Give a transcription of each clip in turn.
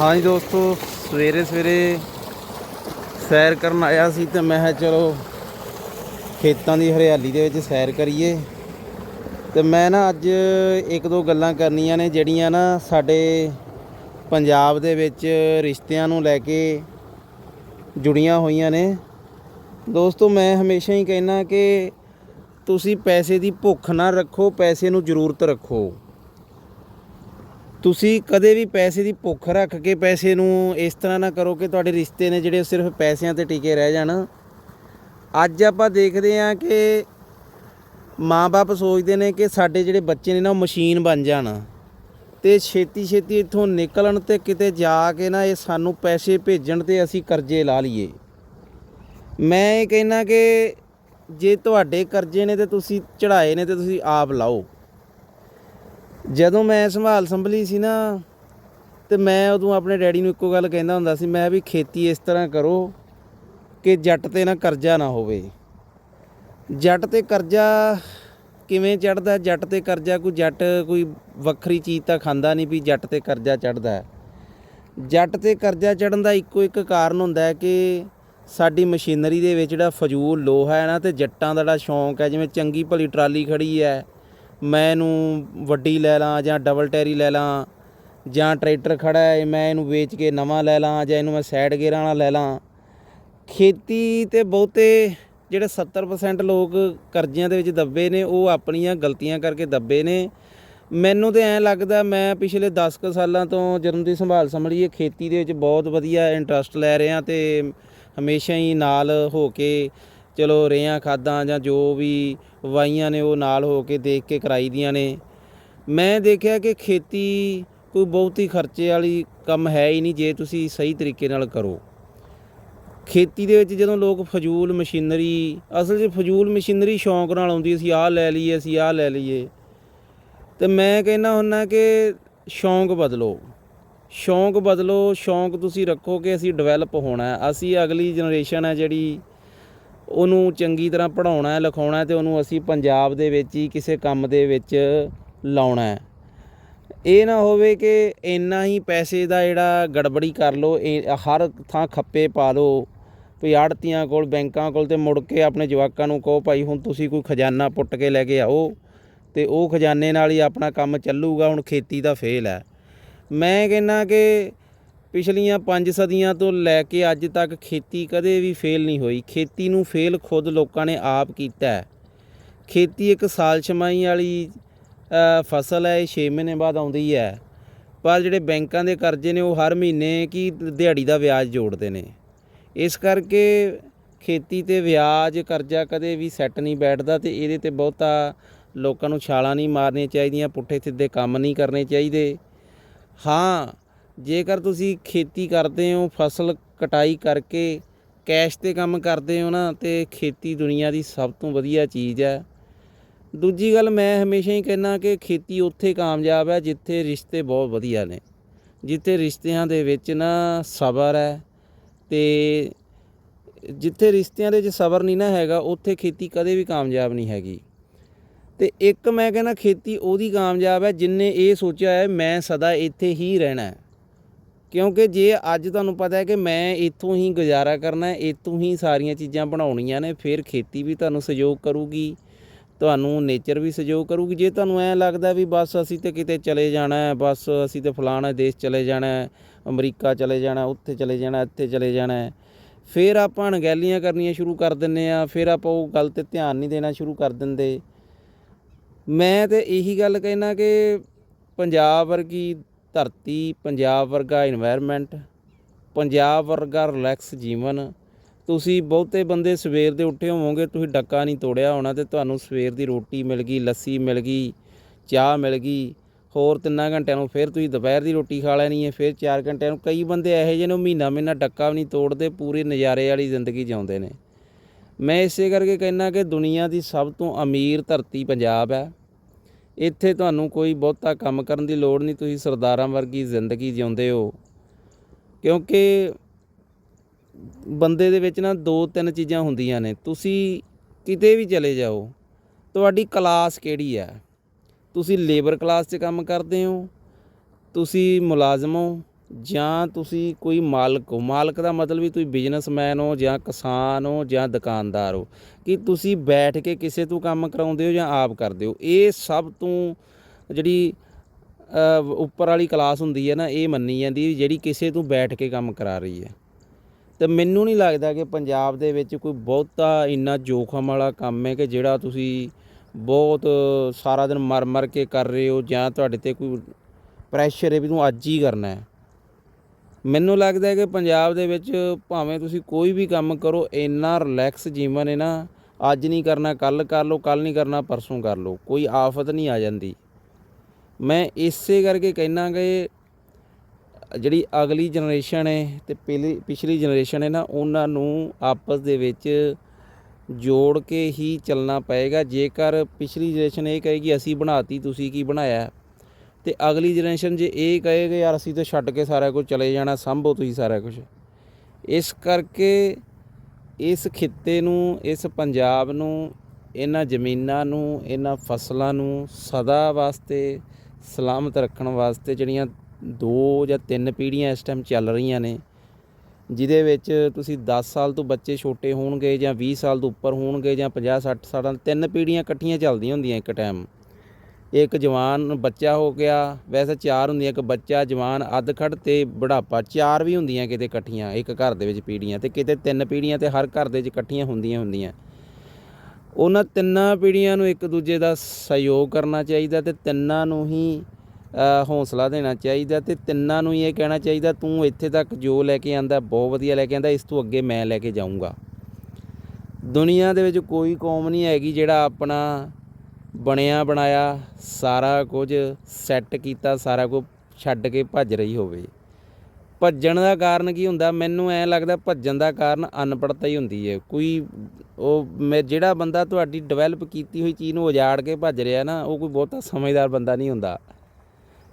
ਹਾਂਜੀ ਦੋਸਤੋ, ਸਵੇਰੇ ਸਵੇਰੇ ਸੈਰ ਕਰਨ ਆਇਆ ਸੀ ਤੇ ਮੈਂ ਚਲੋ ਖੇਤਾਂ ਦੀ ਹਰਿਆਲੀ ਦੇ ਵਿੱਚ ਸੈਰ ਕਰੀਏ। ਤੇ ਮੈਂ ਨਾ ਅੱਜ ਇੱਕ ਦੋ ਗੱਲਾਂ ਕਰਨੀਆਂ ਨੇ ਜਿਹੜੀਆਂ ਨਾ ਸਾਡੇ ਪੰਜਾਬ ਦੇ ਵਿੱਚ ਰਿਸ਼ਤਿਆਂ ਨੂੰ ਲੈ ਕੇ ਜੁੜੀਆਂ ਹੋਈਆਂ ਨੇ। ਦੋਸਤੋ, ਮੈਂ ਹਮੇਸ਼ਾ ਹੀ ਕਹਿਣਾ ਕਿ ਤੁਸੀਂ ਪੈਸੇ ਦੀ ਭੁੱਖ ਨਾ ਰੱਖੋ, ਪੈਸੇ ਨੂੰ ਜ਼ਰੂਰਤ ਰੱਖੋ। ਤੁਸੀਂ ਕਦੇ ਵੀ ਪੈਸੇ ਦੀ ਭੁੱਖ ਰੱਖ ਕੇ ਪੈਸੇ ਨੂੰ ਇਸ ਤਰ੍ਹਾਂ ਨਾ ਕਰੋ ਕਿ ਤੁਹਾਡੇ ਰਿਸ਼ਤੇ ਨੇ ਜਿਹੜੇ ਉਹ ਸਿਰਫ ਪੈਸਿਆਂ ਤੇ ਟਿਕੇ ਰਹਿ ਜਾਣ। ਅੱਜ ਆਪਾਂ ਦੇਖਦੇ ਹਾਂ ਕਿ ਮਾਪੇ ਸੋਚਦੇ ਨੇ ਕਿ ਸਾਡੇ ਜਿਹੜੇ ਬੱਚੇ ਨੇ ਨਾ, ਉਹ ਮਸ਼ੀਨ ਬਣ ਜਾਣ। ਤੇ ਛੇਤੀ ਛੇਤੀ ਇੱਥੋਂ ਨਿਕਲਣ ਤੇ ਕਿਤੇ ਜਾ ਕੇ ਨਾ ਇਹ ਸਾਨੂੰ ਪੈਸੇ ਭੇਜਣ ਤੇ ਅਸੀਂ ਕਰਜ਼ੇ ਲਾ ਲਈਏ। ਮੈਂ ਇਹ ਕਹਿਣਾ ਕਿ ਜੇ ਤੁਹਾਡੇ ਕਰਜ਼ੇ ਨੇ ਤੇ ਤੁਸੀਂ ਚੜਾਏ ਨੇ ਤੇ ਤੁਸੀਂ ਆਪ ਲਾਓ। ਜਦੋਂ ਮੈਂ ਸੰਭਾਲ ਸੰਭਲੀ ਸੀ ਨਾ, ਤੇ ਮੈਂ ਉਦੋਂ ਆਪਣੇ ਡੈਡੀ ਨੂੰ ਇੱਕੋ ਗੱਲ ਕਹਿੰਦਾ ਹੁੰਦਾ ਸੀ, ਮੈਂ ਵੀ ਖੇਤੀ ਇਸ ਤਰ੍ਹਾਂ ਕਰੋ ਕਿ ਜੱਟ ਤੇ ਨਾ ਕਰਜ਼ਾ ਨਾ ਹੋਵੇ। ਜੱਟ ਤੇ ਕਰਜ਼ਾ ਕਿਵੇਂ ਚੜਦਾ ਜੱਟ ਤੇ ਕਰਜ਼ਾ ਕੋਈ ਜੱਟ ਕੋਈ ਵੱਖਰੀ ਚੀਜ਼ ਤਾਂ ਖਾਂਦਾ ਨਹੀਂ ਵੀ ਜੱਟ ਤੇ ਕਰਜ਼ਾ ਚੜਦਾ ਜੱਟ ਤੇ ਕਰਜ਼ਾ ਚੜਨ ਦਾ ਇੱਕੋ ਇੱਕ ਕਾਰਨ ਹੁੰਦਾ ਹੈ ਕਿ ਸਾਡੀ ਮਸ਼ੀਨਰੀ ਦੇ ਵਿੱਚ ਜਿਹੜਾ ਫਜ਼ੂਲ ਲੋਹਾ ਹੈ ਨਾ, ਤੇ ਜੱਟਾਂ ਦਾ ਜਿਹੜਾ ਸ਼ੌਂਕ ਹੈ, ਜਿਵੇਂ ਚੰਗੀ ਭਲੀ ਟਰਾਲੀ ਖੜੀ ਹੈ ਮੈਂ ਇਹਨੂੰ ਵੱਡੀ ਲੈ ਲਾਂ ਜਾਂ ਡਬਲ ਟੈਰੀ ਲੈ ਲਾਂ ਜਾਂ ਟਰੈਕਟਰ ਖੜਾ ਹੈ, ਮੈਂ ਇਹਨੂੰ ਵੇਚ ਕੇ ਨਵਾਂ ਲੈ ਲਾਂ ਜਾਂ ਇਹਨੂੰ ਮੈਂ ਸਾਈਡ ਗੇਅਰਾਂ ਵਾਲਾ ਲੈ ਲਾਂ। ਖੇਤੀ ਤੇ ਬਹੁਤੇ ਜਿਹੜੇ 70% ਲੋਕ ਕਰਜ਼ਿਆਂ ਦੇ ਵਿੱਚ ਦੱਬੇ ਨੇ, ਉਹ ਆਪਣੀਆਂ ਗਲਤੀਆਂ ਕਰਕੇ ਦੱਬੇ ਨੇ। ਮੈਨੂੰ ਤੇ ਐਂ ਲੱਗਦਾ ਮੈਂ ਪਿਛਲੇ 10 ਕੁ ਸਾਲਾਂ ਤੋਂ ਜਦੋਂ ਦੀ ਸੰਭਾਲ ਸੰਭਲੀਏ, ਖੇਤੀ ਦੇ ਵਿੱਚ ਬਹੁਤ ਵਧੀਆ ਇੰਟਰਸਟ ਲੈ ਰਿਹਾ ਤੇ ਹਮੇਸ਼ਾ ਹੀ ਨਾਲ ਹੋ ਕੇ ਚਲੋ ਰੇਹਾਂ ਖਾਦਾਂ ਜਾਂ ਜੋ ਵੀ ਵਾਈਆਂ ਨੇ ਉਹ ਨਾਲ ਹੋ ਕੇ ਦੇਖ ਕੇ ਕਰਾਈ ਦੀਆਂ ਨੇ। ਮੈਂ ਦੇਖਿਆ ਕਿ ਖੇਤੀ ਕੋਈ ਬਹੁਤੀ ਖਰਚੇ ਵਾਲੀ ਕੰਮ ਹੈ ਹੀ ਨਹੀਂ, ਜੇ ਤੁਸੀਂ ਸਹੀ ਤਰੀਕੇ ਨਾਲ ਕਰੋ। ਖੇਤੀ ਦੇ ਵਿੱਚ ਜਦੋਂ ਲੋਕ ਫਜ਼ੂਲ ਮਸ਼ੀਨਰੀ, ਅਸਲ 'ਚ ਫਜ਼ੂਲ ਮਸ਼ੀਨਰੀ ਸ਼ੌਂਕ ਨਾਲ ਆਉਂਦੀ ਅਸੀਂ ਆਹ ਲੈ ਲਈਏ, ਅਸੀਂ ਆਹ ਲੈ ਲਈਏ। ਤੇ ਮੈਂ ਕਹਿੰਦਾ ਹੁੰਨਾ ਕਿ ਸ਼ੌਂਕ ਬਦਲੋ। ਸ਼ੌਂਕ ਬਦਲੋ, ਸ਼ੌਂਕ ਤੁਸੀਂ ਰੱਖੋ ਕਿ ਅਸੀਂ ਡਿਵੈਲਪ ਹੋਣਾ ਅਸੀਂ ਅਗਲੀ ਜਨਰੇਸ਼ਨ ਹੈ ਜਿਹੜੀ ਉਹਨੂੰ ਚੰਗੀ ਤਰ੍ਹਾਂ ਪੜ੍ਹਾਉਣਾ ਲਿਖਾਉਣਾ ਹੈ ਤੇ ਉਹਨੂੰ ਅਸੀਂ ਪੰਜਾਬ ਦੇ ਵਿੱਚ ਹੀ ਕਿਸੇ ਕੰਮ ਦੇ ਵਿੱਚ ਲਾਉਣਾ ਇਹ ਨਾ ਹੋਵੇ ਕਿ ਇੰਨਾ ਹੀ ਪੈਸੇ ਦਾ ਜਿਹੜਾ ਗੜਬੜੀ ਕਰ ਲੋ ਇਹ ਹਰ ਥਾਂ ਖੱਪੇ ਪਾ ਲਓ ਵੀ ਆੜਤੀਆਂ ਕੋਲ, ਬੈਂਕਾਂ ਕੋਲ ਤੇ ਮੁੜ ਕੇ ਆਪਣੇ ਜਵਾਕਾਂ ਨੂੰ ਕਹੋ, ਭਾਈ ਹੁਣ ਤੁਸੀਂ ਕੋਈ ਖਜ਼ਾਨਾ ਪੁੱਟ ਕੇ ਲੈ ਕੇ ਆਓ ਤੇ ਉਹ ਖਜ਼ਾਨੇ ਨਾਲ ਹੀ ਆਪਣਾ ਕੰਮ ਚੱਲੂਗਾ, ਹੁਣ ਖੇਤੀ ਦਾ ਫੇਲ ਹੈ। ਮੈਂ ਕਹਿੰਨਾ ਕਿ ਪਿਛਲੀਆਂ 5 ਸਦੀਆਂ ਤੋਂ ਲੈ ਕੇ ਅੱਜ ਤੱਕ ਖੇਤੀ ਕਦੇ ਵੀ ਫੇਲ ਨਹੀਂ ਹੋਈ। ਖੇਤੀ ਨੂੰ ਫੇਲ ਖੁਦ ਲੋਕਾਂ ਨੇ ਆਪ ਕੀਤਾ ਹੈ। ਖੇਤੀ ਇੱਕ ਸਾਲ ਛਮਾਈ ਵਾਲੀ ਫਸਲ ਹੈ, ਇਹ 6 ਮਹੀਨੇ ਬਾਅਦ ਆਉਂਦੀ ਹੈ। ਪਰ ਜਿਹੜੇ ਬੈਂਕਾਂ ਦੇ ਕਰਜ਼ੇ ਨੇ, ਉਹ ਹਰ ਮਹੀਨੇ ਕੀ ਦਿਹਾੜੀ ਦਾ ਵਿਆਜ ਜੋੜਦੇ ਨੇ। ਇਸ ਕਰਕੇ ਖੇਤੀ ਤੇ ਵਿਆਜ ਕਰਜ਼ਾ ਕਦੇ ਵੀ ਸੈੱਟ ਨਹੀਂ ਬੈਠਦਾ ਤੇ ਇਹਦੇ ਤੇ ਬਹੁਤਾ ਲੋਕਾਂ ਨੂੰ ਛਾਲਾਂ ਨਹੀਂ ਮਾਰਨੀਆਂ ਚਾਹੀਦੀਆਂ, ਪੁੱਠੇ ਸਿੱਧੇ ਕੰਮ ਨਹੀਂ ਕਰਨੇ ਚਾਹੀਦੇ। ਹਾਂ ਜੇਕਰ ਤੁਸੀਂ ਖੇਤੀ ਕਰਦੇ ਹੋ, ਫਸਲ ਕਟਾਈ ਕਰਕੇ ਕੈਸ਼ ਤੇ ਕੰਮ ਕਰਦੇ ਹੋ ਨਾ, ਤੇ ਖੇਤੀ ਦੁਨੀਆ ਦੀ ਸਭ ਤੋਂ ਵਧੀਆ ਚੀਜ਼ ਹੈ। ਦੂਜੀ ਗੱਲ, ਮੈਂ ਹਮੇਸ਼ਾ ਹੀ ਕਹਿੰਦਾ ਕਿ ਖੇਤੀ ਉੱਥੇ ਕਾਮਯਾਬ ਹੈ ਜਿੱਥੇ ਰਿਸ਼ਤੇ ਬਹੁਤ ਵਧੀਆ ਨੇ। ਜਿੱਥੇ ਰਿਸ਼ਤਿਆਂ ਦੇ ਵਿੱਚ ਨਾ ਸਬਰ ਹੈ ਤੇ ਜਿੱਥੇ ਰਿਸ਼ਤਿਆਂ ਦੇ ਵਿੱਚ ਸਬਰ ਨਹੀਂ ਨਾ ਹੈਗਾ, ਉੱਥੇ ਖੇਤੀ ਕਦੇ ਵੀ ਕਾਮਯਾਬ ਨਹੀਂ ਹੈਗੀ। ਤੇ ਇੱਕ ਮੈਂ ਕਹਿੰਦਾ, ਖੇਤੀ ਉਹਦੀ ਕਾਮਯਾਬ ਹੈ ਜਿਨਨੇ ਇਹ ਸੋਚਿਆ ਹੈ ਮੈਂ ਸਦਾ ਇੱਥੇ ਹੀ ਰਹਿਣਾ ਹੈ। ਕਿਉਂਕਿ ਜੇ ਅੱਜ ਤੁਹਾਨੂੰ ਪਤਾ ਹੈ ਕਿ ਮੈਂ ਇੱਥੋਂ ਹੀ ਗੁਜ਼ਾਰਾ ਕਰਨਾ ਹੈ, ਇੱਥੋਂ ਹੀ ਸਾਰੀਆਂ ਚੀਜ਼ਾਂ ਬਣਾਉਣੀਆਂ ਨੇ, ਫਿਰ ਖੇਤੀ ਵੀ ਤੁਹਾਨੂੰ ਸਹਿਯੋਗ ਕਰੂਗੀ, ਤੁਹਾਨੂੰ ਨੇਚਰ ਵੀ ਸਹਿਯੋਗ ਕਰੂਗੀ। ਜੇ ਤੁਹਾਨੂੰ ਐ ਲੱਗਦਾ ਵੀ ਬਸ ਅਸੀਂ ਤੇ ਕਿਤੇ ਚਲੇ ਜਾਣਾ ਹੈ, ਬਸ ਅਸੀਂ ਤੇ ਫਲਾਣਾ ਦੇਸ਼ ਚਲੇ ਜਾਣਾ ਹੈ, ਅਮਰੀਕਾ ਚਲੇ ਜਾਣਾ ਉੱਥੇ ਚਲੇ ਜਾਣਾ ਇੱਥੇ ਚਲੇ ਜਾਣਾ ਹੈ, ਫਿਰ ਆਪਾਂ ਅਣਗਹਿਲੀਆਂ ਕਰਨੀਆਂ ਸ਼ੁਰੂ ਕਰ ਦਿੰਨੇ ਆ, ਫਿਰ ਆਪਾਂ ਉਹ ਗੱਲ ਤੇ ਧਿਆਨ ਨਹੀਂ ਦੇਣਾ ਸ਼ੁਰੂ ਕਰ ਦਿੰਦੇ। ਮੈਂ ਤੇ ਇਹੀ ਗੱਲ ਕਹਿਣਾ ਕਿ ਪੰਜਾਬ ਵਰਗੀ ਧਰਤੀ, ਪੰਜਾਬ ਵਰਗਾ এনवायरमेंट ਪੰਜਾਬ ਵਰਗਾ ਰਿਲੈਕਸ ਜੀਵਨ। ਤੁਸੀਂ ਬਹੁਤੇ ਬੰਦੇ ਸਵੇਰ ਦੇ ਉੱਠੇ ਹੋਵੋਗੇ, ਤੁਸੀਂ ਡੱਕਾ ਨਹੀਂ ਤੋੜਿਆ ਹੋਣਾ ਤੇ ਤੁਹਾਨੂੰ ਸਵੇਰ ਦੀ ਰੋਟੀ ਮਿਲ ਗਈ, ਲੱਸੀ ਮਿਲ ਗਈ, ਚਾਹ ਮਿਲ ਗਈ। ਹੋਰ ਤਿੰਨਾਂ ਘੰਟਿਆਂ ਨੂੰ ਫਿਰ ਤੁਸੀਂ ਦੁਪਹਿਰ ਦੀ ਰੋਟੀ ਖਾ ਲੈਣੀ ਹੈ, ਫਿਰ ਚਾਰ ਘੰਟਿਆਂ ਨੂੰ। ਕਈ ਬੰਦੇ ਇਹੋ ਜਿਹੇ ਨੂੰ ਮਹੀਨਾ ਮਹੀਨਾ ਡੱਕਾ ਵੀ ਨਹੀਂ ਤੋੜਦੇ, ਪੂਰੇ ਨਜ਼ਾਰੇ ਵਾਲੀ ਜ਼ਿੰਦਗੀ ਜਿਉਂਦੇ ਨੇ। ਮੈਂ ਇਸੇ ਕਰਕੇ ਕਹਿੰਨਾ ਕਿ ਦੁਨੀਆ ਦੀ ਸਭ ਤੋਂ ਅਮੀਰ ਧਰਤੀ ਪੰਜਾਬ ਹੈ। ਇੱਥੇ ਤੁਹਾਨੂੰ ਕੋਈ ਬਹੁਤਾ ਕੰਮ ਕਰਨ ਦੀ ਲੋੜ ਨਹੀਂ, ਤੁਸੀਂ ਸਰਦਾਰਾਂ ਵਰਗੀ ਜ਼ਿੰਦਗੀ ਜਿਉਂਦੇ ਹੋ। ਕਿਉਂਕਿ ਬੰਦੇ ਦੇ ਵਿੱਚ ਨਾ ਦੋ ਤਿੰਨ ਚੀਜ਼ਾਂ ਹੁੰਦੀਆਂ ਨੇ। ਤੁਸੀਂ ਕਿਤੇ ਵੀ ਚਲੇ ਜਾਓ, ਤੁਹਾਡੀ ਕਲਾਸ ਕਿਹੜੀ ਹੈ? ਤੁਸੀਂ ਲੇਬਰ ਕਲਾਸ 'ਚ ਕੰਮ ਕਰਦੇ ਹੋ, ਤੁਸੀਂ ਮੁਲਾਜ਼ਮ ਹੋ ਜਾਂ ਤੁਸੀਂ ਕੋਈ ਮਾਲਕ ਹੋ, ਮਾਲਕ ਦਾ ਮਤਲਬ ਵੀ ਤੁਸੀਂ ਬਿਜ਼ਨਸਮੈਨ ਹੋ ਜਾਂ ਕਿਸਾਨ ਹੋ ਜਾਂ ਦੁਕਾਨਦਾਰ ਹੋ, ਕਿ ਤੁਸੀਂ ਬੈਠ ਕੇ ਕਿਸੇ ਤੋਂ ਕੰਮ ਕਰਾਉਂਦੇ ਹੋ ਜਾਂ ਆਪ ਕਰਦੇ ਹੋ, ਇਹ ਸਭ ਤੋਂ ਜਿਹੜੀ ਉੱਪਰ ਵਾਲੀ ਕਲਾਸ ਹੁੰਦੀ ਹੈ ਨਾ, ਇਹ ਮੰਨੀ ਜਾਂਦੀ ਜਿਹੜੀ ਕਿਸੇ ਤੋਂ ਬੈਠ ਕੇ ਕੰਮ ਕਰਾ ਰਹੀ ਹੈ। ਤੇ ਮੈਨੂੰ ਨਹੀਂ ਲੱਗਦਾ ਕਿ ਪੰਜਾਬ ਦੇ ਵਿੱਚ ਕੋਈ ਬਹੁਤਾ ਇੰਨਾ ਜੋਖਮ ਵਾਲਾ ਕੰਮ ਹੈ ਕਿ ਜਿਹੜਾ ਤੁਸੀਂ ਬਹੁਤ ਸਾਰਾ ਦਿਨ ਮਰ ਮਰ ਕੇ ਕਰ ਰਹੇ ਹੋ ਜਾਂ ਤੁਹਾਡੇ ਤੇ ਕੋਈ ਪ੍ਰੈਸ਼ਰ ਹੈ ਵੀ ਤੂੰ ਅੱਜ ਹੀ ਕਰਨਾ ਹੈ। ਮੈਨੂੰ ਲੱਗਦਾ ਹੈ ਕਿ ਪੰਜਾਬ ਦੇ ਵਿੱਚ ਭਾਵੇਂ ਤੁਸੀਂ ਕੋਈ ਵੀ ਕੰਮ ਕਰੋ, ਇੰਨਾ ਰਿਲੈਕਸ ਜੀਵਨ ਹੈ ਨਾ, ਅੱਜ ਨਹੀਂ ਕਰਨਾ ਕੱਲ ਕਰ ਲਓ ਕੱਲ ਨਹੀਂ ਕਰਨਾ, ਪਰਸੋਂ ਕਰ ਲਓ, ਕੋਈ ਆਫਤ ਨਹੀਂ ਆ ਜਾਂਦੀ। ਮੈਂ ਇਸੇ ਕਰਕੇ ਕਹਿਣਾ ਕਿ ਜਿਹੜੀ ਅਗਲੀ ਜਨਰੇਸ਼ਨ ਹੈ ਤੇ ਪਹਿਲੀ ਪਿਛਲੀ ਜਨਰੇਸ਼ਨ ਹੈ ਨਾ, ਉਹਨਾਂ ਨੂੰ ਆਪਸ ਦੇ ਵਿੱਚ ਜੋੜ ਕੇ ਹੀ ਚੱਲਣਾ ਪਏਗਾ। ਜੇਕਰ ਪਿਛਲੀ ਜਨਰੇਸ਼ਨ ਇਹ ਕਹੇਗੀ, ਅਸੀਂ ਬਣਾਤੀ, ਤੁਸੀਂ ਕੀ ਬਣਾਇਆ? ਤੇ ਅਗਲੀ ਜਨਰੇਸ਼ਨ ਜੇ ਇਹ ਕਹੇਗਾ, ਯਾਰ ਅਸੀਂ ਤਾਂ ਛੱਡ ਕੇ ਸਾਰਾ ਕੁਝ ਚਲੇ ਜਾਣਾ, ਸੰਭੋ ਤੁਸੀਂ ਸਾਰਾ ਕੁਝ। ਇਸ ਕਰਕੇ ਇਸ ਖਿੱਤੇ ਨੂੰ, ਇਸ ਪੰਜਾਬ ਨੂੰ, ਇਹਨਾਂ ਜ਼ਮੀਨਾਂ ਨੂੰ, ਇਹਨਾਂ ਫਸਲਾਂ ਨੂੰ ਸਦਾ ਵਾਸਤੇ, ਸਲਾਮਤ ਰੱਖਣ ਵਾਸਤੇ ਜਿਹੜੀਆਂ ਦੋ ਜਾਂ ਤਿੰਨ ਪੀੜ੍ਹੀਆਂ ਇਸ ਟਾਈਮ ਚੱਲ ਰਹੀਆਂ ਨੇ, ਜਿਹਦੇ ਵਿੱਚ ਤੁਸੀਂ 10 ਸਾਲ ਤੋਂ ਬੱਚੇ ਛੋਟੇ ਹੋਣਗੇ ਜਾਂ 20 ਸਾਲ ਤੋਂ ਉੱਪਰ ਹੋਣਗੇ ਜਾਂ 50 60 ਸਾਲਾਂ, ਤਿੰਨ ਪੀੜ੍ਹੀਆਂ ਇਕੱਠੀਆਂ ਚੱਲਦੀਆਂ ਹੁੰਦੀਆਂ ਇੱਕ ਟਾਈਮ ਇੱਕ ਜਵਾਨ ਬੱਚਾ ਹੋ ਗਿਆ। ਵੈਸੇ ਚਾਰ ਹੁੰਦੀਆਂ ਇੱਕ ਬੱਚਾ ਜਵਾਨ ਅੱਧਖੜ ਤੇ ਬੁਢਾਪਾ। ਚਾਰ ਵੀ ਹੁੰਦੀਆਂ ਕਿਤੇ ਇਕੱਠੀਆਂ ਇੱਕ ਘਰ ਦੇ ਵਿੱਚ ਪੀੜ੍ਹੀਆਂ ਤੇ ਕਿਤੇ ਤਿੰਨ ਪੀੜ੍ਹੀਆਂ ਤੇ ਹਰ ਘਰ ਦੇ ਵਿੱਚ ਇਕੱਠੀਆਂ ਹੁੰਦੀਆਂ ਹੁੰਦੀਆਂ। ਉਹਨਾਂ ਤਿੰਨਾਂ ਪੀੜ੍ਹੀਆਂ ਨੂੰ ਇੱਕ ਦੂਜੇ ਦਾ ਸਹਿਯੋਗ ਕਰਨਾ ਚਾਹੀਦਾ ਤੇ ਤਿੰਨਾਂ ਨੂੰ ਹੀ ਅ, ਹੌਸਲਾ ਦੇਣਾ ਚਾਹੀਦਾ ਤੇ ਤਿੰਨਾਂ ਨੂੰ ਹੀ ਇਹ ਕਹਿਣਾ ਚਾਹੀਦਾ ਤੂੰ ਇੱਥੇ ਤੱਕ ਜੋ ਲੈ ਕੇ ਆਂਦਾ ਬਹੁਤ ਵਧੀਆ ਲੈ ਕੇ ਆਂਦਾ ਇਸ ਤੋਂ ਅੱਗੇ ਮੈਂ ਲੈ ਕੇ ਜਾਊਂਗਾ। ਦੁਨੀਆ ਦੇ ਵਿੱਚ ਕੋਈ ਕੌਮ ਨਹੀਂ ਹੈਗੀ ਜਿਹੜਾ ਆਪਣਾ ਬਣਿਆ ਬਣਾਇਆ ਸਾਰਾ ਕੁਝ ਸੈੱਟ ਕੀਤਾ, ਸਾਰਾ ਕੁਝ ਛੱਡ ਕੇ ਭੱਜ ਰਹੀ ਹੋਵੇ। ਭੱਜਣ ਦਾ ਕਾਰਨ ਕੀ ਹੁੰਦਾ? ਮੈਨੂੰ ਐ ਲੱਗਦਾ ਭੱਜਣ ਦਾ ਕਾਰਨ ਅਨਪੜ੍ਹਤਾ ਹੀ ਹੁੰਦੀ ਹੈ। ਕੋਈ ਉਹ ਮੈਂ ਜਿਹੜਾ ਬੰਦਾ ਤੁਹਾਡੀ ਡਿਵੈਲਪ ਕੀਤੀ ਹੋਈ ਚੀਜ਼ ਨੂੰ ਉਜਾੜ ਕੇ ਭੱਜ ਰਿਹਾ ਨਾ, ਉਹ ਕੋਈ ਬਹੁਤਾ ਸਮਝਦਾਰ ਬੰਦਾ ਨਹੀਂ ਹੁੰਦਾ।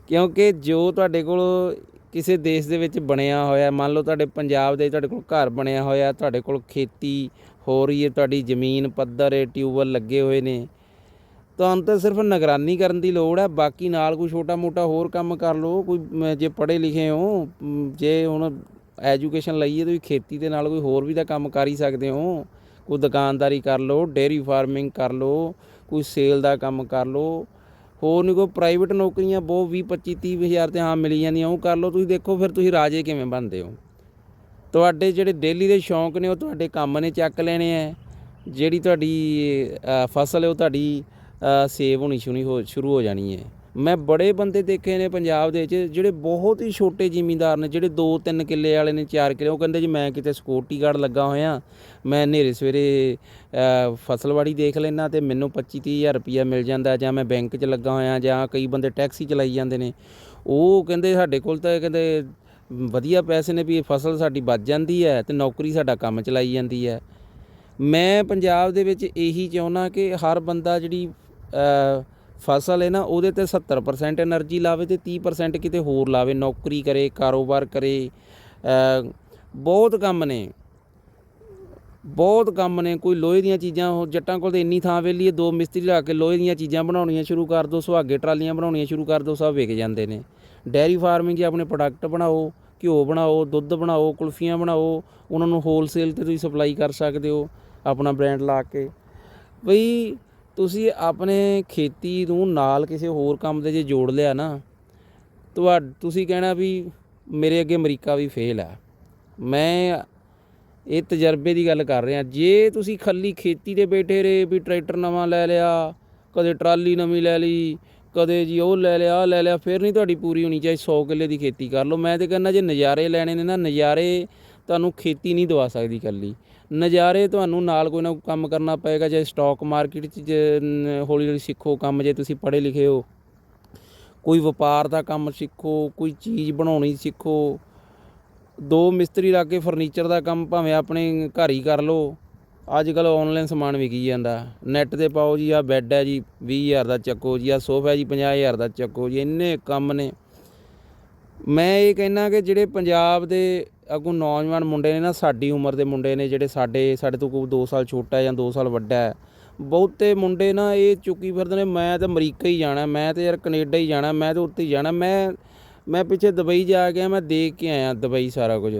ਕਿਉਂਕਿ ਜੋ ਤੁਹਾਡੇ ਕੋਲ ਕਿਸੇ ਦੇਸ਼ ਦੇ ਵਿੱਚ ਬਣਿਆ ਹੋਇਆ, ਮੰਨ ਲਓ ਤੁਹਾਡੇ ਪੰਜਾਬ ਦੇ ਤੁਹਾਡੇ ਕੋਲ ਘਰ ਬਣਿਆ ਹੋਇਆ, ਤੁਹਾਡੇ ਕੋਲ ਖੇਤੀ ਹੋ ਰਹੀ ਹੈ, ਤੁਹਾਡੀ ਜ਼ਮੀਨ, ਪੱਧਰ ਹੈ ਟਿਊਬਵੈੱਲ ਲੱਗੇ ਹੋਏ ਨੇ ਤੁਹਾਨੂੰ ਤਾਂ ਸਿਰਫ ਨਿਗਰਾਨੀ ਕਰਨ ਦੀ ਲੋੜ ਹੈ, ਬਾਕੀ ਨਾਲ ਕੋਈ ਛੋਟਾ ਮੋਟਾ ਹੋਰ ਕੰਮ ਕਰ ਲਓ, ਕੋਈ ਜੇ ਪੜ੍ਹੇ ਲਿਖੇ ਹੋ ਜੇ ਹੁਣ ਐਜੂਕੇਸ਼ਨ ਲਈਏ ਤੁਸੀਂ ਖੇਤੀ ਦੇ ਨਾਲ ਕੋਈ ਹੋਰ ਵੀ ਤਾਂ ਕੰਮ ਕਰ ਹੀ ਸਕਦੇ ਹੋ। ਕੋਈ ਦੁਕਾਨਦਾਰੀ ਕਰ ਲਓ, ਡੇਅਰੀ ਫਾਰਮਿੰਗ ਕਰ ਲਓ, ਕੋਈ ਸੇਲ ਦਾ ਕੰਮ ਕਰ ਲਓ, ਹੋਰ ਨਹੀਂ ਕੋਈ ਪ੍ਰਾਈਵੇਟ ਨੌਕਰੀਆਂ ਬਹੁਤ 20 25 30 ਹਜ਼ਾਰ ਤੇ ਹਾਂ ਮਿਲੀ ਜਾਂਦੀਆਂ, ਉਹ ਕਰ ਲਓ, ਤੁਸੀਂ ਦੇਖੋ ਫਿਰ ਤੁਸੀਂ ਰਾਜੇ ਕਿਵੇਂ ਬਣਦੇ ਹੋ। ਤੁਹਾਡੇ ਜਿਹੜੇ ਡੇਲੀ ਦੇ ਸ਼ੌਂਕ ਨੇ, ਉਹ ਤੁਹਾਡੇ ਕੰਮ ਨੇ ਚੱਕ ਲੈਣੇ ਆ ਜਿਹੜੀ ਤੁਹਾਡੀ ਫਸਲ ਹੈ, ਉਹ ਤੁਹਾਡੀ ਸੇਵ ਹੋਣੀ ਸ਼ੁਰੂ ਹੋ ਸ਼ੁਰੂ ਹੋ ਜਾਣੀ ਹੈ। ਮੈਂ ਬੜੇ ਬੰਦੇ ਦੇਖੇ ਨੇ ਪੰਜਾਬ ਦੇ ਵਿੱਚ ਜਿਹੜੇ ਬਹੁਤ ਹੀ ਛੋਟੇ ਜ਼ਿਮੀਂਦਾਰ ਨੇ, ਜਿਹੜੇ 2-3 ਕਿੱਲੇ ਵਾਲੇ ਨੇ 4 ਕਿੱਲੇ, ਉਹ ਕਹਿੰਦੇ ਜੀ ਮੈਂ ਕਿਤੇ ਸਿਕਿਉਰਟੀ ਗਾਰਡ ਲੱਗਾ ਹੋਇਆ, ਮੈਂ ਹਨੇਰੇ ਸਵੇਰੇ ਫਸਲਵਾੜੀ ਦੇਖ ਲੈਣਾ ਤੇ ਮੈਨੂੰ 25-30 ਹਜ਼ਾਰ ਰੁਪਈਆ ਮਿਲ ਜਾਂਦਾ ਜਾਂ ਮੈਂ ਬੈਂਕ 'ਚ ਲੱਗਾ ਹੋਇਆ ਜਾਂ ਕਈ ਬੰਦੇ ਟੈਕਸੀ ਚਲਾਈ ਜਾਂਦੇ ਨੇ। ਉਹ ਕਹਿੰਦੇ ਸਾਡੇ ਕੋਲ ਤਾਂ ਕਹਿੰਦੇ ਵਧੀਆ ਪੈਸੇ ਨੇ ਵੀ ਫਸਲ ਸਾਡੀ ਬਚ ਜਾਂਦੀ ਹੈ ਤੇ ਨੌਕਰੀ ਸਾਡਾ ਕੰਮ ਚਲਾਈ ਜਾਂਦੀ ਹੈ। ਮੈਂ ਪੰਜਾਬ ਦੇ ਵਿੱਚ ਇਹੀ ਚਾਹੁੰਦਾ ਕਿ ਹਰ ਬੰਦਾ ਜਿਹੜੀ ਫਸਲ ਹੈ ਨਾ, ਉਹਦੇ ਤੇ 70% એનર્ਜੀ ਲਾਵੇ ਤੇ 30% ਕਿਤੇ ਹੋਰ ਲਾਵੇ, ਨੌਕਰੀ ਕਰੇ, ਕਾਰੋਬਾਰ ਕਰੇ। ਬਹੁਤ ਕੰਮ ਨੇ। ਬਹੁਤ ਕੰਮ ਨੇ। ਕੋਈ ਲੋਹੇ ਦੀਆਂ ਚੀਜ਼ਾਂ ਹੋ ਜੱਟਾਂ ਕੋਲ ਤੇ ਇੰਨੀ ਥਾਂ ਵੇਲੀ ਹੈ, ਦੋ ਮਿਸਤਰੀ ਲਾ ਕੇ ਲੋਹੇ ਦੀਆਂ ਚੀਜ਼ਾਂ ਬਣਾਉਣੀਆਂ ਸ਼ੁਰੂ ਕਰ ਦੋ, ਸੁਹਾਗੇ ਟਰਾਲੀਆਂ ਬਣਾਉਣੀਆਂ ਸ਼ੁਰੂ ਕਰ ਦੋ, ਸਭ ਵਿਕ ਜਾਂਦੇ ਨੇ। ਡੈਰੀ ਫਾਰਮਿੰਗ 'ਚ ਆਪਣੇ ਪ੍ਰੋਡਕਟ ਬਣਾਓ, ਘਿਓ ਬਣਾਓ, ਦੁੱਧ ਬਣਾਓ, ਕੁਲਫੀਆਂ ਬਣਾਓ, ਉਹਨਾਂ ਨੂੰ ਹੋਲਸੇਲ ਤੇ ਤੁਸੀਂ ਸਪਲਾਈ ਕਰ ਸਕਦੇ ਹੋ, ਆਪਣਾ ਬ੍ਰਾਂਡ ਲਾ ਕੇ। ਬਈ ਤੁਸੀਂ ਆਪਣੇ ਖੇਤੀ ਨੂੰ ਨਾਲ ਕਿਸੇ ਹੋਰ ਕੰਮ ਦੇ ਜੇ ਜੋੜ ਲਿਆ ਨਾ ਤੁਹਾ ਤੁਸੀਂ ਕਹਿਣਾ ਵੀ ਮੇਰੇ ਅੱਗੇ ਅਮਰੀਕਾ ਵੀ ਫੇਲ ਆ। ਮੈਂ ਇਹ ਤਜਰਬੇ ਦੀ ਗੱਲ ਕਰ ਰਿਹਾ, ਜੇ ਤੁਸੀਂ ਖੱਲੀ ਖੇਤੀ ਤੇ ਬੈਠੇ ਰਹੇ ਵੀ ਟਰੈਕਟਰ ਨਵਾਂ ਲੈ ਲਿਆ, ਕਦੇ ਟਰਾਲੀ ਨਵੀਂ ਲੈ ਲਈ, ਕਦੇ ਜੀ ਉਹ ਲੈ ਲਿਆ, ਆਹ ਲੈ ਲਿਆ, ਫਿਰ ਨਹੀਂ ਤੁਹਾਡੀ ਪੂਰੀ ਹੋਣੀ, ਚਾਹੀ 100 ਕਿੱਲੇ ਦੀ ਖੇਤੀ ਕਰ ਲਓ। ਮੈਂ ਤੇ ਕਹਿੰਦਾ ਜੇ ਨਜ਼ਾਰੇ ਲੈਣੇ ਨੇ ਨਾ, ਨਜ਼ਾਰੇ ਤੁਹਾਨੂੰ ਖੇਤੀ ਨਹੀਂ ਦਵਾ ਸਕਦੀ ਇਕੱਲੀ। ਨਜ਼ਾਰੇ ਤੁਹਾਨੂੰ ਨਾਲ ਕੋਈ ਨਾ ਕੋਈ ਕੰਮ ਕਰਨਾ ਪਏਗਾ, ਜੇ ਸਟਾਕ ਮਾਰਕੀਟ 'ਚ ਹੌਲੀ ਹੌਲੀ ਸਿੱਖੋ ਕੰਮ, ਜੇ ਤੁਸੀਂ ਪੜ੍ਹੇ ਲਿਖੇ ਹੋ। ਕੋਈ ਵਪਾਰ ਦਾ ਕੰਮ ਸਿੱਖੋ, ਕੋਈ ਚੀਜ਼ ਬਣਾਉਣੀ ਸਿੱਖੋ। ਦੋ ਮਿਸਤਰੀ ਲਾ ਕੇ ਫਰਨੀਚਰ ਦਾ ਕੰਮ ਭਾਵੇਂ ਆਪਣੇ ਘਰ ਹੀ ਕਰ ਲਓ। ਅੱਜ ਕੱਲ ਆਨਲਾਈਨ ਸਮਾਨ ਵਿਕੀ ਜਾਂਦਾ। ਨੈੱਟ ਤੇ ਪਾਓ ਜੀ ਆ ਬੈੱਡ ਹੈ ਜੀ 20000 ਦਾ ਚੱਕੋ ਜੀ ਆ ਸੋਫਾ ਜੀ 50000 ਦਾ ਚੱਕੋ ਜੀ, ਇੰਨੇ ਕੰਮ ਨੇ। ਮੈਂ ਇਹ ਕਹਿਣਾ ਕਿ ਜਿਹੜੇ ਪੰਜਾਬ ਦੇ ਅੱਗੋਂ ਨੌਜਵਾਨ ਮੁੰਡੇ ਨੇ ਨਾ, ਸਾਡੀ ਉਮਰ ਦੇ ਮੁੰਡੇ ਨੇ ਜਿਹੜੇ ਸਾਡੇ ਸਾਡੇ ਤੋਂ ਕੋਈ 2 ਸਾਲ ਛੋਟਾ ਜਾਂ 2 ਸਾਲ ਵੱਡਾ ਹੈ, ਬਹੁਤੇ ਮੁੰਡੇ ਨਾ ਇਹ ਚੁੱਕੀ ਫਿਰਦੇ ਨੇ, ਮੈਂ ਤਾਂ ਅਮਰੀਕਾ ਹੀ ਜਾਣਾ, ਮੈਂ ਤਾਂ ਯਾਰ ਕੈਨੇਡਾ ਹੀ ਜਾਣਾ, ਮੈਂ ਤਾਂ ਉੱਤੇ ਹੀ ਜਾਣਾ, ਮੈਂ ਮੈਂ ਪਿੱਛੇ ਦੁਬਈ ਜਾ ਕੇ ਮੈਂ ਦੇਖ ਕੇ ਆਇਆ ਦੁਬਈ ਸਾਰਾ ਕੁਝ।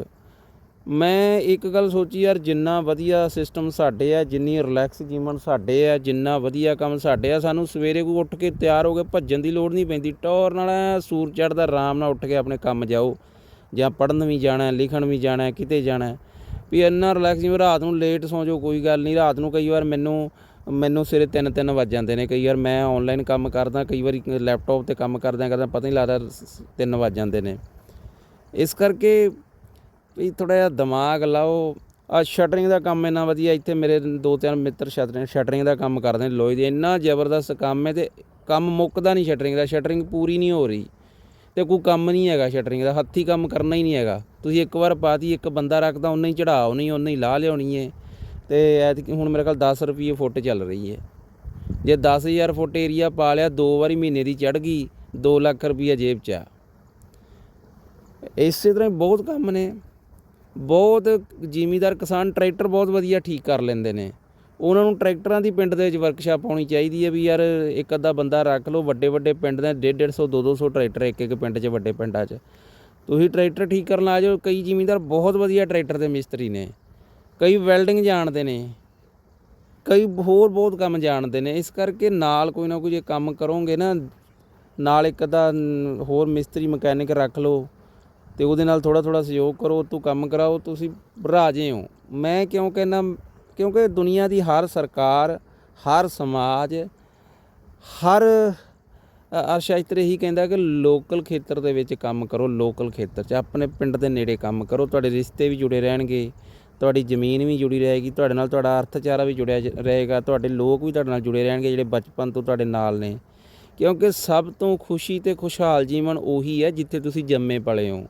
ਮੈਂ ਇੱਕ ਗੱਲ ਸੋਚੀ ਯਾਰ, ਜਿੰਨਾ ਵਧੀਆ ਸਿਸਟਮ ਸਾਡੇ ਆ, ਜਿੰਨੀ ਰਿਲੈਕਸ ਜੀਵਨ ਸਾਡੇ ਆ, ਜਿੰਨਾ ਵਧੀਆ ਕੰਮ ਸਾਡੇ ਆ, ਸਾਨੂੰ ਸਵੇਰੇ ਕੋਈ ਉੱਠ ਕੇ ਤਿਆਰ ਹੋ ਕੇ ਭੱਜਣ ਦੀ ਲੋੜ ਨਹੀਂ ਪੈਂਦੀ। ਟੌਰ ਨਾਲ ਸੂਰ ਚੜ੍ਹਦਾ, ਆਰਾਮ ਨਾਲ ਉੱਠ ਕੇ ਆਪਣੇ ਕੰਮ ਜਾਓ। ਜਾਂ ਪੜ੍ਹਨ ਵੀ ਜਾਣਾ, ਲਿਖਣ ਵੀ ਜਾਣਾ, ਕਿਤੇ ਜਾਣਾ। ਵੀ ਇੰਨਾ ਰਿਲੈਕਸ ਜਿਵੇਂ ਰਾਤ ਨੂੰ ਲੇਟ ਸੌਂ ਜਾਓ, ਕੋਈ ਗੱਲ ਨਹੀਂ। ਰਾਤ ਨੂੰ ਕਈ ਵਾਰ ਮੈਨੂੰ ਮੈਨੂੰ ਸਵੇਰੇ 3-3 ਵੱਜ ਜਾਂਦੇ ਨੇ। ਕਈ ਵਾਰ ਮੈਂ ਆਨਲਾਈਨ ਕੰਮ ਕਰਦਾ, ਕਈ ਵਾਰੀ ਲੈਪਟਾਪ ਤੇ ਕੰਮ ਕਰਦਿਆਂ ਕਰਦਿਆਂ ਪਤਾ ਨਹੀਂ ਲੱਗਦਾ 3 ਵੱਜ ਜਾਂਦੇ ਨੇ। ਇਸ ਕਰਕੇ ਵੀ ਥੋੜਾ ਜਿਹਾ ਦਿਮਾਗ ਲਾਓ। ਆ ਸ਼ਟਰਿੰਗ ਦਾ ਕੰਮ ਇੰਨਾ ਵਧੀਆ, ਇੱਥੇ ਮੇਰੇ ਦੋ ਤਿੰਨ ਮਿੱਤਰ ਸ਼ਟਰਿੰਗ ਸ਼ਟਰਿੰਗ ਦਾ ਕੰਮ ਕਰਦੇ ਨੇ ਲੋਹੇ ਦੇ, ਇੰਨਾ ਜ਼ਬਰਦਸਤ ਕੰਮ ਹੈ ਤੇ ਕੰਮ ਮੁੱਕਦਾ ਨਹੀਂ ਸ਼ਟਰਿੰਗ ਦਾ, ਸ਼ਟਰਿੰਗ ਪੂਰੀ ਨਹੀਂ ਹੋ ਰਹੀ। ਤੇ ਕੋਈ ਕੰਮ ਨਹੀਂ ਹੈਗਾ ਸ਼ਟਰਿੰਗ ਦਾ, ਹੱਥੀ ਕੰਮ ਕਰਨਾ ਹੀ ਨਹੀਂ ਹੈਗਾ। ਤੁਸੀਂ ਇੱਕ ਵਾਰ ਪਾਤੀ ਇੱਕ ਬੰਦਾ ਰੱਖਦਾ, ਉਹਨੇ ਹੀ ਚੜਾਓ ਨਹੀਂ, ਉਹਨੇ ਹੀ ਲਾ ਲਿਆਉਣੀ ਹੈ। ਤੇ ਐਤਕੀ ਹੁਣ ਮੇਰੇ ਕੋਲ 10 ਰੁਪਏ ਫੁੱਟ ਚੱਲ ਰਹੀ ਹੈ। ਜੇ 10000 ਫੁੱਟ ਏਰੀਆ ਪਾ ਲਿਆ, ਦੋ ਵਾਰੀ ਮਹੀਨੇ ਦੀ ਚੜ ਗਈ 2 ਲੱਖ ਰੁਪਈਆ ਜੇਬ 'ਚ ਆ। ਇਸੇ ਤਰ੍ਹਾਂ ਹੀ ਬਹੁਤ ਕੰਮ ਨੇ। ਬਹੁਤ ਜ਼ਿਮੀਦਾਰ ਕਿਸਾਨ ਟਰੈਕਟਰ ਬਹੁਤ ਵਧੀਆ ਠੀਕ ਕਰ ਲੈਂਦੇ ਨੇ। ਉਹਨਾਂ ਨੂੰ ਟਰੈਕਟਰਾਂ ਦੀ ਪਿੰਡ ਦੇ ਵਿੱਚ ਵਰਕਸ਼ਾਪ ਹੋਣੀ ਚਾਹੀਦੀ ਹੈ ਵੀ ਯਾਰ ਇੱਕ ਅੱਧਾ ਬੰਦਾ ਰੱਖ ਲਓ, ਵੱਡੇ ਵੱਡੇ ਪਿੰਡ ਦੇ 150 150 200 ਟਰੈਕਟਰ ਇੱਕ ਇੱਕ ਪਿੰਡ 'ਚ, ਵੱਡੇ ਪਿੰਡਾਂ 'ਚ। ਤੁਸੀਂ ਟਰੈਕਟਰ ਠੀਕ ਕਰਨ ਆ ਜਾਓ, ਕਈ ਜ਼ਿਮੀਦਾਰ ਬਹੁਤ ਵਧੀਆ ਟਰੈਕਟਰ ਦੇ ਮਿਸਤਰੀ ਨੇ। ਕਈ ਵੈਲਡਿੰਗ ਜਾਣਦੇ ਨੇ। ਕਈ ਹੋਰ ਬਹੁਤ ਕੰਮ ਜਾਣਦੇ ਨੇ। ਇਸ ਕਰਕੇ ਨਾਲ ਕੋਈ ਨਾ ਕੋਈ ਜੇ ਕੰਮ ਕਰੋਗੇ ਨਾ, ਨਾਲ ਇੱਕ ਅੱਧਾ ਹੋਰ ਮਿਸਤਰੀ ਮਕੈਨਿਕ ਰੱਖ ਲਓ। ਤੇ ਉਹਦੇ ਨਾਲ ਥੋੜਾ ਥੋੜਾ ਸਹਿਯੋਗ ਕਰੋ, ਤੂੰ ਕੰਮ ਕਰਾਓ, ਤੁਸੀਂ ਰਾਜੇ ਹੋ। ਮੈਂ ਕਿਉਂ ਕਹਿੰਦਾ, ਕਿਉਂਕਿ ਦੁਨੀਆ ਦੀ ਹਰ ਸਰਕਾਰ, ਹਰ ਸਮਾਜ, ਹਰ ਅਰਸ਼ਾਸਤਰ ਇਹੀ ਕਹਿੰਦਾ ਕਿ ਲੋਕਲ ਖੇਤਰ ਦੇ ਵਿੱਚ ਕੰਮ ਕਰੋ ਲੋਕਲ ਖੇਤਰ 'ਚ। ਆਪਣੇ ਪਿੰਡ ਦੇ ਨੇੜੇ ਕੰਮ ਕਰੋ, ਤੁਹਾਡੇ ਰਿਸ਼ਤੇ ਵੀ ਜੁੜੇ ਰਹਿਣਗੇ, ਤੁਹਾਡੀ ਜ਼ਮੀਨ ਵੀ ਜੁੜੀ ਰਹੇਗੀ, ਤੁਹਾਡੇ ਨਾਲ ਤੁਹਾਡਾ ਅਰਥਚਾਰਾ ਵੀ ਜੁੜਿਆ ਰਹੇਗਾ, ਤੁਹਾਡੇ ਲੋਕ ਵੀ ਤੁਹਾਡੇ ਨਾਲ ਜੁੜੇ ਰਹਿਣਗੇ ਜਿਹੜੇ ਬਚਪਨ ਤੋਂ ਤੁਹਾਡੇ ਨਾਲ ਨੇ। ਕਿਉਂਕਿ ਸਭ ਤੋਂ ਖੁਸ਼ੀ ਤੇ ਖੁਸ਼ਹਾਲ ਜੀਵਨ ਉਹੀ ਹੈ ਜਿੱਥੇ ਤੁਸੀਂ ਜੰਮੇ ਪਲੇ ਹੋ।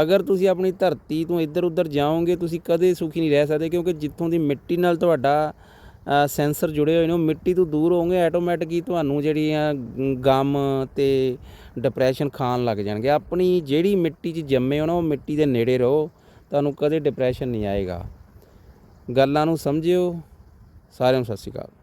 ਅਗਰ ਤੁਸੀਂ ਆਪਣੀ ਧਰਤੀ ਤੋਂ ਇੱਧਰ ਉੱਧਰ ਜਾਓਗੇ, ਤੁਸੀਂ ਕਦੇ ਸੁਖੀ ਨਹੀਂ ਰਹਿ ਸਕਦੇ ਕਿਉਂਕਿ ਜਿੱਥੋਂ ਦੀ ਮਿੱਟੀ ਨਾਲ ਤੁਹਾਡਾ ਸੈਂਸਰ ਜੁੜੇ ਹੋਏ ਨੇ, ਉਹ ਮਿੱਟੀ ਤੋਂ ਦੂਰ ਹੋਗੇ ਆਟੋਮੈਟਿਕ ਹੀ ਤੁਹਾਨੂੰ ਜਿਹੜੀਆਂ ਗ- ਗਮ ਤੇ ਡਿਪਰੈਸ਼ਨ ਖਾਣ ਲੱਗ ਜਾਣਗੇ। ਆਪਣੀ ਜਿਹੜੀ ਮਿੱਟੀ 'ਚ ਜੰਮੇ ਹੋ ਨਾ, ਉਹ ਮਿੱਟੀ ਦੇ ਨੇੜੇ ਰਹੋ, ਤੁਹਾਨੂੰ ਕਦੇ ਡਿਪਰੈਸ਼ਨ ਨਹੀਂ ਆਏਗਾ। ਗੱਲਾਂ ਨੂੰ ਸਮਝਿਓ। ਸਾਰਿਆਂ ਨੂੰ ਸਤਿ ਸ਼੍ਰੀ ਅਕਾਲ।